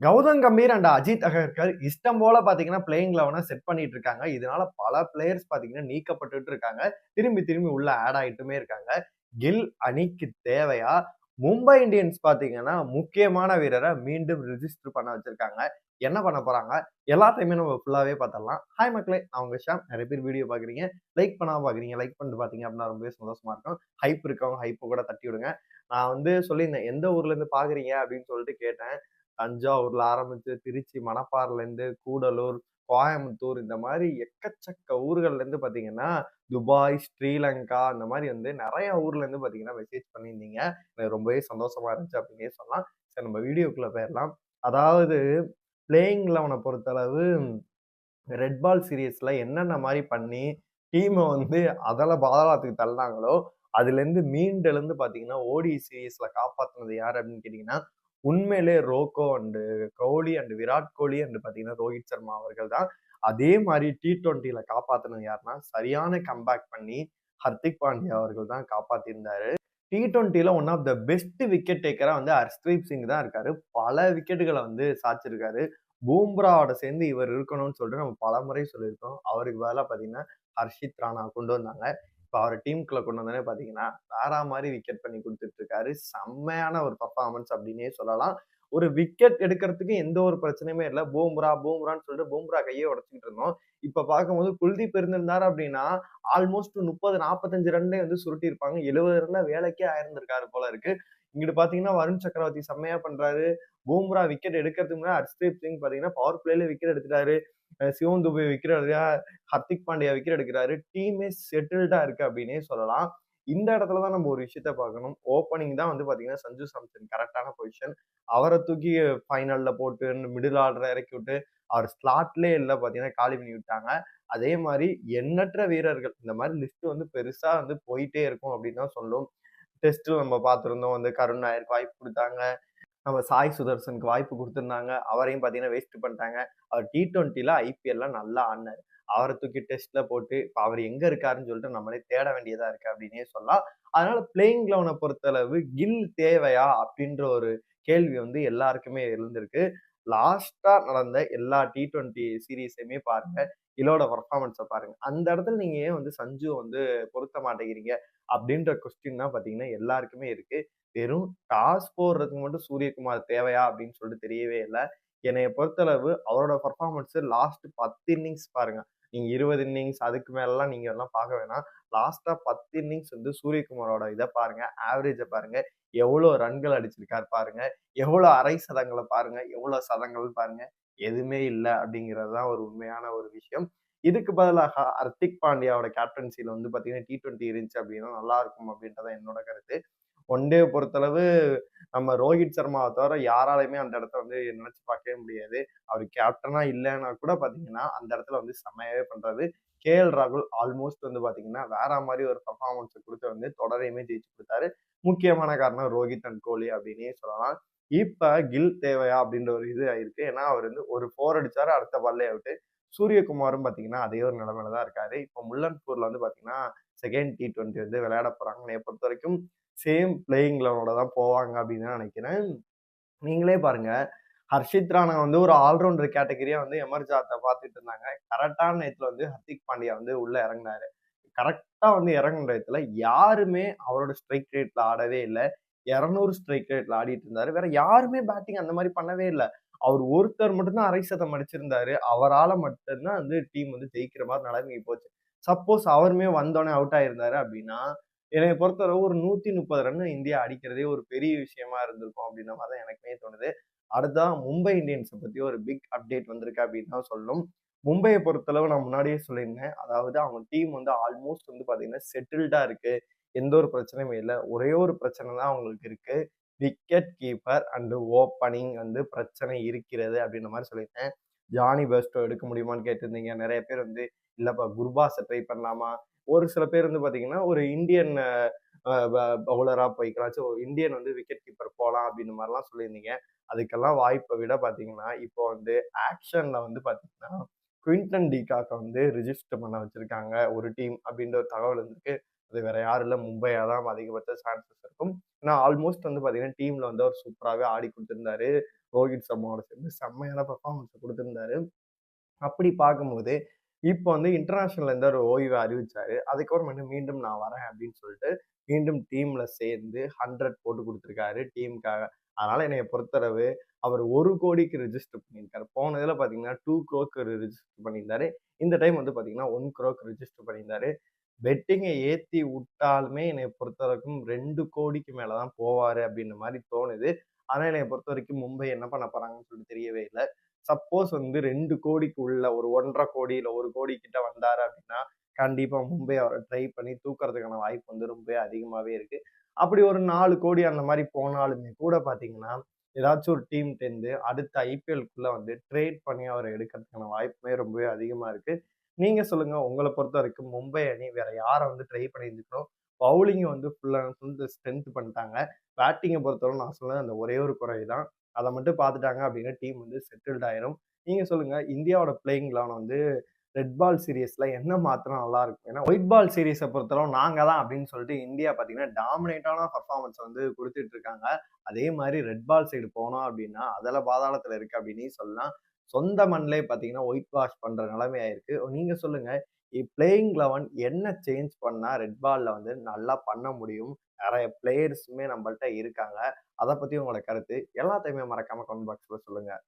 Gautham Gambhir and Ajit Agarkar இஷ்டம் போல பாத்தீங்கன்னா பிளேயிங் லெவனை செட் பண்ணிட்டு இருக்காங்க. இதனால பல பிளேயர்ஸ் பாத்தீங்கன்னா நீக்கப்பட்டுட்டு இருக்காங்க. திரும்பி திரும்பி உள்ள ஆட் ஆயிட்டுமே இருக்காங்க. கில் அணிக்கு தேவையா? மும்பை இந்தியன்ஸ் பாத்தீங்கன்னா முக்கியமான வீரரை மீண்டும் ரிஜிஸ்டர் பண்ண வச்சிருக்காங்க. என்ன பண்ண போறாங்க? எல்லாத்தையுமே நம்ம ஃபுல்லாவே பார்த்துடலாம். ஹாய் மக்களே நான் உங்க ஷாம். நிறைய பேர் வீடியோ பாக்குறீங்க லைக் பண்ணாம பாக்குறீங்க லைக் பண்ணிட்டு பாத்தீங்க அப்படின்னா ரொம்பவே சந்தோஷமா இருக்கும். ஹைப் இருக்கவங்க ஹைப்பை கூட தட்டி விடுங்க நான் வந்து சொல்லியிருந்தேன் எந்த ஊர்ல இருந்து பாக்குறீங்க அப்படின்னு சொல்லிட்டு கேட்டேன். தஞ்சாவூர்ல ஆரம்பிச்சு திருச்சி மணப்பாறைலேருந்து கூடலூர் கோயம்புத்தூர் இந்த மாதிரி எக்கச்சக்க ஊர்கள்ல இருந்து பாத்தீங்கன்னா துபாய் ஸ்ரீலங்கா இந்த மாதிரி வந்து நிறைய ஊர்ல இருந்து பாத்தீங்கன்னா மெசேஜ் பண்ணியிருந்தீங்க. எனக்கு ரொம்பவே சந்தோஷமா இருந்துச்சு அப்படின்னே சொல்லலாம். சரி நம்ம வீடியோக்குள்ள போயிடலாம். அதாவது பிளேயிங் லெவனை பொறுத்தளவு ரெட் பால் சீரியஸ்ல என்னென்ன மாதிரி பண்ணி டீமை வந்து அதில் பாதாளத்துக்கு தள்ளினாங்களோ அதுலேருந்து மீண்டெழுந்து பார்த்தீங்கன்னா ஓடி சீரியஸில் காப்பாற்றினது யார் அப்படின்னு கேட்டிங்கன்னா உண்மையிலே Roko and Kohli and Virat Kohli and பார்த்தீங்கன்னா ரோஹித் சர்மா அவர்கள் தான். அதே மாதிரி டி ட்வெண்ட்டியில் காப்பாற்றினது யாருன்னா சரியான கம்பேக் பண்ணி ஹர்திக் பாண்டியா அவர்கள் தான் காப்பாற்றியிருந்தாரு டி டுவெண்ட்டியில் one of the best wicket டேக்கராக வந்து ஹர்ஸ்தீப் சிங் தான் இருக்காரு. பல விக்கெட்டுகளை வந்து சாச்சிருக்காரு பூம்ராவோட சேர்ந்து இவர் இருக்கணும்னு சொல்லிட்டு நம்ம பல முறை சொல்லியிருக்கோம். அவருக்கு பதிலாக பார்த்தீங்கன்னா ஹர்ஷித் ராணா கொண்டு வந்தாங்க. இப்போ அவர் டீமுக்குள்ள கொண்டு வந்தோடனே பார்த்தீங்கன்னா வேற மாதிரி விக்கெட் பண்ணி கொடுத்துட்டு இருக்காரு செம்மையான ஒரு பர்ஃபார்மன்ஸ் அப்படின்னே சொல்லலாம். ஒரு விக்கெட் எடுக்கிறதுக்கு எந்த ஒரு பிரச்சனையுமே இல்லை. பூம்ரா பூம்ரான்னு சொல்லிட்டு பூம்ரா கையே உடச்சிக்கிட்டு இருந்தோம். இப்ப பார்க்கும்போது குல்தீப் இருந்திருந்தாரு அப்படின்னா ஆல்மோஸ்ட் முப்பது நாற்பத்தஞ்சு ரன்லே வந்து சுருட்டி இருப்பாங்க எழுபது ரன்ல வேலைக்கே ஆயிருந்திருக்காரு போல இருக்கு. இங்கிட்டு பாத்தீங்கன்னா வருண் சக்கரவர்த்தி செம்மையா பண்றாரு. பூம்ரா விக்கெட் எடுக்கிறதுக்கு முன்னாடி ஹர்ஷ்தீப் சிங் பாத்தீங்கன்னா பவர் பிளேல விக்கெட் எடுத்துட்டாரு. சிவன் துபை விக்கெட் ஹர்திக் பாண்டியா விக்கெட் எடுக்கிறாரு. டீமே செட்டில்டா இருக்கு அப்படின்னே சொல்லலாம். இந்த இடத்துல தான் நம்ம ஒரு விஷயத்த பார்க்கணும். ஓப்பனிங் தான் வந்து பாத்தீங்கன்னா சஞ்சு சாம்சன் கரெக்டான பொசிஷன் அவரை தூக்கி ஃபைனல்ல போட்டு மிடில் ஆர்டர் இறக்கி விட்டு அவர் ஸ்லாட்லேயே இல்லை பார்த்தீங்கன்னா காலி பண்ணி விட்டாங்க. அதே மாதிரி எண்ணற்ற வீரர்கள் இந்த மாதிரி லிஸ்ட் வந்து பெருசா வந்து போயிட்டே இருக்கும் அப்படின்னு தான் சொல்லும். டெஸ்ட்டில் நம்ம பார்த்துருந்தோம். வந்து கருண் நாயருக்கு வாய்ப்பு கொடுத்தாங்க. நம்ம சாய் சுதர்சனுக்கு வாய்ப்பு கொடுத்துருந்தாங்க. அவரையும் பார்த்தீங்கன்னா வேஸ்ட் பண்ணிட்டாங்க. அவர் டி டுவெண்ட்டியில் ஐபிஎல்லாம் நல்லா ஆடினார். அவரை தூக்கி டெஸ்ட்ல போட்டு இப்போ அவர் எங்க இருக்காருன்னு சொல்லிட்டு நம்மளே தேட வேண்டியதா இருக்கு அப்படின்னே சொல்லலாம். அதனால பிளேயிங் லெவனை பொறுத்தளவு கில் தேவையா அப்படின்ற ஒரு கேள்வி வந்து எல்லாருக்குமே இருந்திருக்கு லாஸ்டா நடந்த எல்லா டி ட்வெண்ட்டி சீரீஸையுமே பாருங்க. இலோட பர்ஃபார்மன்ஸை பாருங்க. அந்த இடத்துல நீங்க ஏன் வந்து சஞ்சு வந்து பொருத்த மாட்டேங்கிறீங்க? அப்படின்ற கொஸ்டின் தான் பாத்தீங்கன்னா எல்லாருக்குமே இருக்கு. வெறும் டாஸ் போடுறதுக்கு மட்டும் சூரியகுமார் தேவையா? அப்படின்னு சொல்லிட்டு தெரியவே இல்லை. என்னைய பொறுத்தளவு அவரோட பர்ஃபார்மன்ஸ் லாஸ்ட் பத்து இன்னிங்ஸ் பாருங்க. நீங்க இருபது இன்னிங்ஸ் அதுக்கு மேலாம் நீங்க எல்லாம் பார்க்க வேணாம். லாஸ்டா பத்து இன்னிங்ஸ் வந்து சூரியகுமாரோட இதை பாருங்க ஆவரேஜை பாருங்க. எவ்வளோ ரன்கள் அடிச்சிருக்காரு பாருங்க. எவ்வளோ அரை சதங்களை பாருங்க. எவ்வளோ சதங்கள் பாருங்க. எதுவுமே இல்லை அப்படிங்கிறது தான் ஒரு உண்மையான ஒரு விஷயம். இதுக்கு பதிலாக ஹர்திக் பாண்டியாவோட கேப்டன்சியில் வந்து பார்த்தீங்கன்னா டி டுவெண்ட்டி இருந்துச்சு அப்படின்னா நல்லா இருக்கும் அப்படின்றத என்னோட கருத்து. ஒன் டே பொறுத்தளவு நம்ம ரோஹித் சர்மாவை தவிர யாராலையுமே அந்த இடத்த வந்து நினைச்சு பார்க்கவே முடியாது. அவர் கேப்டனா இல்லைன்னா கூட பாத்தீங்கன்னா அந்த இடத்துல வந்து செம்மையாவே பண்றாரு. கே எல் ராகுல் ஆல்மோஸ்ட் வந்து பாத்தீங்கன்னா வேற மாதிரி ஒரு பர்ஃபார்மன்ஸ் கொடுத்து வந்து தொடரையுமே ஜெயிச்சு கொடுத்தாரு. முக்கியமான காரணம் ரோஹித் அண்ட் கோலி அப்படின்னே சொல்லலாம். இப்ப கில் தேவையா அப்படின்ற ஒரு இது ஆயிருக்கு. ஏன்னா அவர் வந்து ஒரு ஃபோர் அடிச்சாரு அடுத்த பால்லே அவுட்டு சூரியகுமாரும் பார்த்தீங்கன்னா அதே ஒரு நிலைமையில தான் இருக்காரு. இப்போ முல்லன்பூர்ல வந்து பார்த்தீங்கன்னா செகண்ட் டி டுவெண்ட்டி வந்து விளையாட போறாங்க என்னை பொறுத்த வரைக்கும் சேம் பிளேயிங் லெவலோட தான் போவாங்க அப்படின்னு தான் நினைக்கிறேன். நீங்களே பாருங்க. ஹர்ஷித் ராணா வந்து ஒரு ஆல்ரவுண்டர் கேட்டகரியா வந்து எமர்ஜாத்தை பார்த்துட்டு இருந்தாங்க. கரெக்டான நேரத்தில் வந்து ஹர்திக் பாண்டியா வந்து உள்ள இறங்கினாரு. கரெக்டாக வந்து இறங்குன இடத்துல யாருமே அவரோட ஸ்ட்ரைக் ரேட்ல ஆடவே இல்லை. இரநூறு ஸ்ட்ரைக் ரேட்ல ஆடிட்டு இருந்தாரு. வேற யாருமே பேட்டிங் அந்த மாதிரி பண்ணவே இல்லை. அவர் ஒருத்தர் மட்டும்தான் அரை சதம் அடிச்சிருந்தாரு. அவரால் மட்டும்தான் வந்து டீம் வந்து ஜெயிக்கிற மாதிரி நிலைமைக்கு போச்சு. சப்போஸ் அவருமே வந்தோடனே அவுட் ஆயிருந்தாரு அப்படின்னா என்னை பொறுத்தவரை ஒரு நூத்தி முப்பது ரன் இந்தியா அடிக்கிறதே ஒரு பெரிய விஷயமா இருந்திருக்கும் அப்படின்ற மாதிரி தான் எனக்குமே தோணுது. அடுத்தா மும்பை இந்தியன்ஸை பத்தி ஒரு பிக் அப்டேட் வந்திருக்கு அப்படின்னு தான் சொல்லணும் மும்பையை பொறுத்தளவு நான் முன்னாடியே சொல்லியிருந்தேன். அதாவது அவங்க டீம் வந்து ஆல்மோஸ்ட் வந்து பாத்தீங்கன்னா செட்டில்டா இருக்கு. எந்த ஒரு பிரச்சனையுமே இல்லை. ஒரே ஒரு பிரச்சனை தான் அவங்களுக்கு இருக்கு. விக்கெட் கீப்பர் அண்டு ஓப்பனிங் வந்து பிரச்சனை இருக்கிறது அப்படின்ற மாதிரி சொல்லியிருந்தேன். ஜானி பெஸ்டோ எடுக்க முடியுமான்னு கேட்டிருந்தீங்க. நிறைய பேர் வந்து இல்லைப்பா குர்பாஸை ட்ரை பண்ணலாமா? ஒரு சில பேர் வந்து பார்த்தீங்கன்னா ஒரு இந்தியன் பவுலராக போய்க்கலாம் ஸோ இந்தியன் வந்து விக்கெட் கீப்பர் போகலாம் அப்படின்னு மாதிரிலாம் சொல்லியிருந்தீங்க. அதுக்கெல்லாம் வாய்ப்பை விட பார்த்தீங்கன்னா இப்போ வந்து ஆக்ஷனில் வந்து பார்த்தீங்கன்னா குவிண்டன் டிகாக்கை வந்து ரிஜிஸ்டர் பண்ண வச்சுருக்காங்க ஒரு டீம் அப்படின்ற ஒரு தகவல் இருந்திருக்கு அது வேற யாரும் இல்லை. மும்பையாக தான் அதிகபட்ச சான்சஸ் இருக்கும். ஏன்னா ஆல்மோஸ்ட் வந்து பார்த்தீங்கன்னா டீம்ல வந்து அவர் சூப்பராகவே ஆடி கொடுத்துருந்தாரு ரோஹித் சர்மாவோட சேர்ந்து செம்மையான பர்ஃபார்மன்ஸ் கொடுத்துருந்தாரு அப்படி பார்க்கும்போது, இப்போ வந்து இன்டர்நேஷ்னல்லேருந்து ஒரு ஓய்வை அறிவிச்சாரு. அதுக்கப்புறமேட்டு மீண்டும் நான் வரேன் அப்படின்னு சொல்லிட்டு, மீண்டும் டீம்ல சேர்ந்து 100 போட்டு கொடுத்துருக்காரு டீமுக்காக. அதனால என்னைய பொறுத்தளவு அவர் ஒரு கோடிக்கு ரிஜிஸ்டர் பண்ணியிருக்காரு. போன இதுல பார்த்தீங்கன்னா 2,00,00,000க்கு ரிஜிஸ்டர் பண்ணியிருந்தாரு. இந்த டைம் வந்து பார்த்தீங்கன்னா 1,00,00,000க்கு ரிஜிஸ்டர் பண்ணியிருந்தாரு. பெட்டிங்கை ஏற்றி விட்டாலுமே என்னை பொறுத்த வரைக்கும் ரெண்டு கோடிக்கு மேலே தான் போவாரு அப்படின்ற மாதிரி தோணுது. ஆனால் என்னை பொறுத்த வரைக்கும் மும்பை என்ன பண்ண போறாங்கன்னு சொல்லிட்டு தெரியவே இல்லை சப்போஸ் வந்து 2,00,00,000க்கு உள்ள ஒரு ஒன்றரை கோடி இல்லை ஒரு கோடி கிட்ட வந்தாரு அப்படின்னா, கண்டிப்பாக மும்பை அவரை ட்ரை பண்ணி தூக்குறதுக்கான வாய்ப்பு வந்து ரொம்ப அதிகமாகவே இருக்கு. அப்படி ஒரு நாலு கோடி அந்த மாதிரி போனாலுமே கூட பார்த்தீங்கன்னா, ஏதாச்சும் ஒரு டீம் டேர்ந்து அடுத்த ஐபிஎல்குள்ளே வந்து ட்ரேட் பண்ணி அவரை எடுக்கிறதுக்கான வாய்ப்புமே ரொம்பவே அதிகமாக இருக்குது நீங்கள் சொல்லுங்கள் உங்களை பொறுத்த வரைக்கும் மும்பை அணி வேற யாரை வந்து ட்ரை பண்ணியிருக்கணும் பவுலிங்கை வந்து ஃபுல் அண்ட் ஃபுல் ஸ்ட்ரென்த் பண்ணிட்டாங்க. பேட்டிங்கை பொறுத்தவரை நான் சொன்னது அந்த ஒரே ஒரு குறை தான். அதை மட்டும் பார்த்துட்டாங்க அப்படின்னா டீம் வந்து செட்டில்ட் ஆயிரும். நீங்கள் சொல்லுங்கள் இந்தியாவோட பிளேயிங் 11 வந்து ரெட் பால் சீரிஸ்ல என்ன மாத்திரம் நல்லா இருக்கும்? ஏன்னா ஒயிட் பால் சீரியஸை பொறுத்தளவு நாங்கள் தான் அப்படின்னு சொல்லிட்டு இந்தியா பார்த்தீங்கன்னா, டாமினேட்டான பெர்ஃபார்மன்ஸ் வந்து கொடுத்துட்ருக்காங்க அதே மாதிரி ரெட் பால் சைடு போனோம் அப்படின்னா, அதில் பாதாளத்தில் இருக்குது அப்படின்னே சொல்லலாம். சொந்த மண்ணிலே பார்த்தீங்கன்னா, ஒயிட் வாஷ் பண்ணுற நிலைமை ஆயிருக்கு. நீங்கள் சொல்லுங்கள் இ பிளேயிங் 11 என்ன சேஞ்ச் பண்ணால் ரெட் பாலில் வந்து நல்லா பண்ண முடியும்? நிறைய பிளேயர்ஸுமே நம்மள்ட்ட இருக்காங்க. அதை பற்றி உங்களோட கருத்து எல்லாத்தையுமே மறக்காமல் கமெண்ட் பாக்ஸில் சொல்லுங்கள்